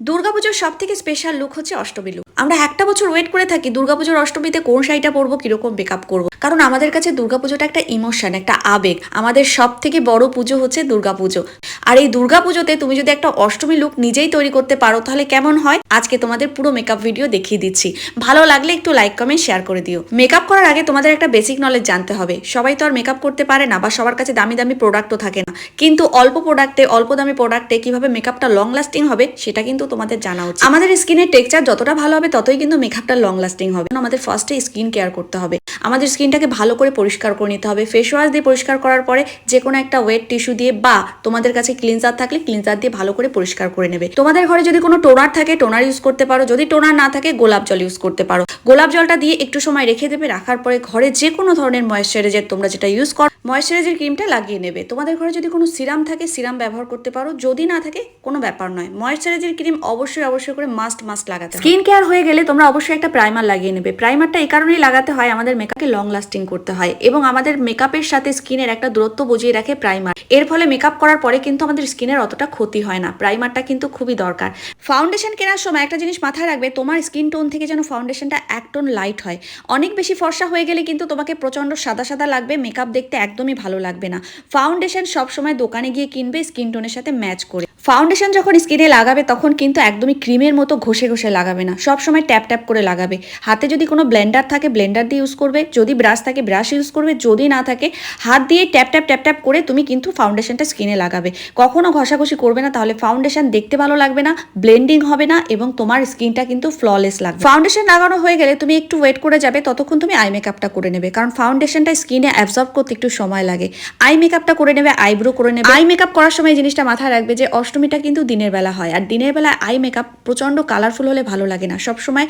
দুর্গাপুজোর সব থেকে স্পেশাল লুক হচ্ছে অষ্টমী লুক আমরা একটা বছর ওয়েট করে থাকি, দুর্গাপুজোর অষ্টমীতে কোন শাড়িটা পরবো, কীরকম মেকআপ করব। কারণ আমাদের কাছে দুর্গাপুজোটা একটা ইমোশন একটা আবেগ। আমাদের সব থেকে বড় পুজো হচ্ছে দুর্গাপুজো। আর এই দুর্গাপুজোতে তুমি যদি একটা অষ্টমী লুক নিজেই তৈরি করতে পারো, তাহলে কেমন হয়? আজকে তোমাদের পুরো মেকআপ ভিডিও দেখিয়ে দিচ্ছি। ভালো লাগলে একটু লাইক কমেন্ট শেয়ার করে দিও। মেকআপ করার আগে তোমাদের একটা বেসিক নলেজ জানতে হবে। সবাই তো আর মেকআপ করতে পারে না বা সবার কাছে দামি দামি প্রোডাক্টও থাকে না। কিন্তু অল্প প্রোডাক্টে অল্প দামি প্রোডাক্টে কীভাবে মেকআপটা লং লাস্টিং হবে, সেটা কিন্তু তোমাদের জানা উচিত। আমাদের স্কিনের টেক্সচার যতটা ভালো হবে, ততই কিন্তু মেকআপটা লং লাস্টিং হবে। আমাদের ফার্স্টে স্কিন কেয়ার করতে হবে। আমাদের স্কিনটাকে ভালো করে পরিষ্কার করে নিতে হবে। ফেস ওয়াশ দিয়ে পরিষ্কার করার পরে যে কোনো একটা ওয়েট টিস্যু দিয়ে বা তোমাদের কাছে ক্লিনজার থাকলে ক্লিনজার দিয়ে ভালো করে পরিষ্কার করে নেবে। তোমাদের ঘরে যদি কোনো টোনার থাকে টোনার ইউজ করতে পারো। যদি টোনার না থাকে, গোলাপ জল ইউজ করতে পারো। গোলাপ জলটা দিয়ে একটু সময় রেখে দেবে। রাখার পরে ঘরে যে কোনো ধরনের ময়েশ্চারাইজার তোমরা যেটা ইউজ করো ময়েশ্চারাইজার ক্রিমটা লাগিয়ে নেবে। তোমাদের ঘরে যদি কোনো সিরাম থাকে, সিরাম ব্যবহার করতে পারো। যদি না থাকে, কোনো ব্যাপার নয়। ময়শ্চারাইজার ক্রিম অবশ্যই অবশ্যই করে মাস্ট মাস্ট লাগাতে স্কিন কেয়ার হয়ে গেলে তোমরা অবশ্যই একটা প্রাইমার লাগিয়ে নেবে। প্রাইমারটা এই কারণেই লাগাতে হয়, আমাদের মেকআপকে লং লাস্টিং করতে হয় এবং আমাদের মেকআপের সাথে স্কিনের একটা দূরত্ব বুঝিয়ে রাখে প্রাইমার এর ফলে মেকআপ করার পরে কিন্তু আমাদের স্কিনের অতটা ক্ষতি হয় না। প্রাইমারটা কিন্তু খুবই দরকার। ফাউন্ডেশন কেনার সময় একটা জিনিস মাথায় রাখবে, তোমার স্কিন টোন থেকে যেন ফাউন্ডেশনটা এক টোন লাইট হয়। অনেক বেশি ফর্সা হয়ে গেলে কিন্তু তোমাকে প্রচণ্ড সাদা সাদা লাগবে মেকআপ দেখতে একদমই ভালো লাগবে না। ফাউন্ডেশন সবসময় দোকানে গিয়ে কিনবে স্কিন টোনের সাথে ম্যাচ করে। ফাউন্ডেশন যখন স্কিনে লাগাবে, তখন কিন্তু একদমই ক্রিমের মতো ঘষে ঘষে লাগাবে না। সব সময় ট্যাপ ট্যাপ করে লাগাবে। হাতে যদি কোনো ব্লেন্ডার থাকে ব্লেন্ডার দিয়ে ইউজ করবে। যদি ব্রাশ থাকে ব্রাশ ইউজ করবে। যদি না থাকে, হাত দিয়ে ট্যাপ ট্যাপ ট্যাপ ট্যাপ করে তুমি কিন্তু ফাউন্ডেশনটা স্কিনে লাগাবে। কখনো ঘষাঘষি করবে না, তাহলে ফাউন্ডেশন দেখতে ভালো লাগবে না ব্লেন্ডিং হবে না এবং তোমার স্কিনটা কিন্তু ফ্ললেস লাগবে। ফাউন্ডেশন লাগানো হয়ে গেলে তুমি একটু ওয়েট করে যাবে, ততক্ষণ তুমি আই মেকআপটা করে নেবে। কারণ ফাউন্ডেশনটা স্কিনে অ্যাবজর্ব করতে একটু সময় লাগে। আই মেকআপটা করে নেবে আইব্রো করে নেবে। আই মেকআপ করার সময় জিনিসটা মাথায় রাখবে যে অষ্টমীটা কিন্তু দিনের বেলা হয়। আর দিনের বেলায় আই মেকআপ প্রচণ্ড কালারফুল হলে ভালো লাগে না। সবসময়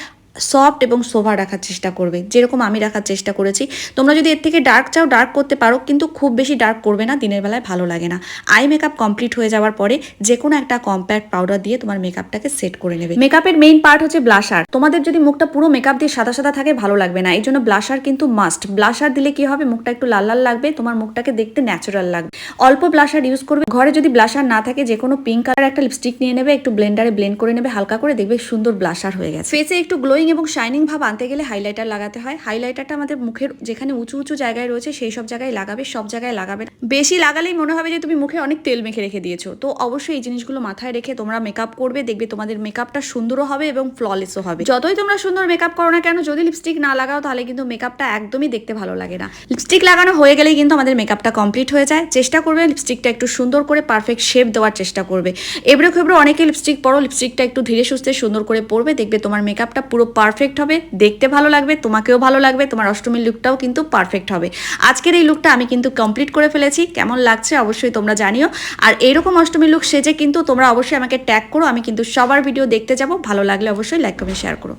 সফট এবং সোভার রাখার চেষ্টা করবে। যেরকম আমি রাখার চেষ্টা করেছি। তোমরা যদি এর থেকে ডার্ক চাও ডার্ক করতে পারো, কিন্তু খুব বেশি ডার্ক করবে না, দিনের বেলায় ভালো লাগে না। আই মেকআপ কমপ্লিট হয়ে যাওয়ার পরে যে কোনো একটা কম্প্যাক্ট পাউডার দিয়ে তোমার মেকআপটাকে সেট করে নেবে। মেকআপের মেইন পার্ট হচ্ছে ব্লাশার তোমাদের যদি মুখটা পুরো মেকআপ দিয়ে সাদা সাদা থাকে, ভালো লাগবে না। এই জন্য ব্লাশার কিন্তু মাস্ট ব্লাশার দিলে কি হবে? মুখটা একটু লাল লাল লাগবে, তোমার মুখটাকে দেখতে ন্যাচারাল লাগবে। অল্প ব্লাশার ইউজ করবে। ঘরে যদি ব্লাশার না থাকে যে কোনো পিঙ্ক কালার একটা লিপস্টিক নিয়ে নেবে, একটু ব্লেন্ডারে ব্লেন্ড করে নেবে, হালকা করে দেখবে সুন্দর ব্লাশার হয়ে গেছে। ফেসে একটু গ্লোয়িং এবং শাইনিং ভাব আনতে গেলে হাইলাইটার লাগাতে হয়। হাইলাইটারটা আমাদের মুখের যেখানে উঁচু উঁচু জায়গায় রয়েছে, সেই সব জায়গায় লাগাবে, সব জায়গায় লাগাবে বেশি লাগালেই মনে হবে যে, তুমি মুখে অনেক তেল মেখে রেখে দিয়েছ। তো অবশ্যই এই জিনিসগুলো মাথায় রেখে তোমরা মেকআপ করবে, দেখবে তোমাদের মেকআপটা সুন্দরও হবে এবং ফ্ললেসও হবে। যতই তোমরা সুন্দর মেকআপ করো না কেন, যদি লিপস্টিক না লাগাও, তাহলে কিন্তু মেকআপটা একদমই দেখতে ভালো লাগে না। লিপস্টিক লাগানো হয়ে গেলেই কিন্তু আমাদের মেকআপটা কমপ্লিট হয়ে যায়। চেষ্টা করবে লিপস্টিকটা একটু সুন্দর করে পারফেক্ট শেপ দেওয়ার চেষ্টা করবে। এবড়ো খেবড়ো অনেকে লিপস্টিক পরো লিপস্টিকটা একটু ধীরে সুস্থে সুন্দর করে পরবে, দেখবে তোমার মেকআপটা পুরো পারফেক্ট হবে, দেখতে ভালো লাগবে, তোমাকেও ভালো লাগবে, তোমার অষ্টমীর লুকটাও কিন্তু পারফেক্ট হবে। আজকের এই লুকটা আমি কিন্তু কমপ্লিট করে ফেলেছি, কেমন লাগছে অবশ্যই তোমরা জানিও। আর এইরকম অষ্টমীর লুক সেজে কিন্তু তোমরা অবশ্যই আমাকে ট্যাগ করো, আমি কিন্তু সবার ভিডিও দেখতে যাব, ভালো লাগলে অবশ্যই লাইক কমেন্ট শেয়ার করো।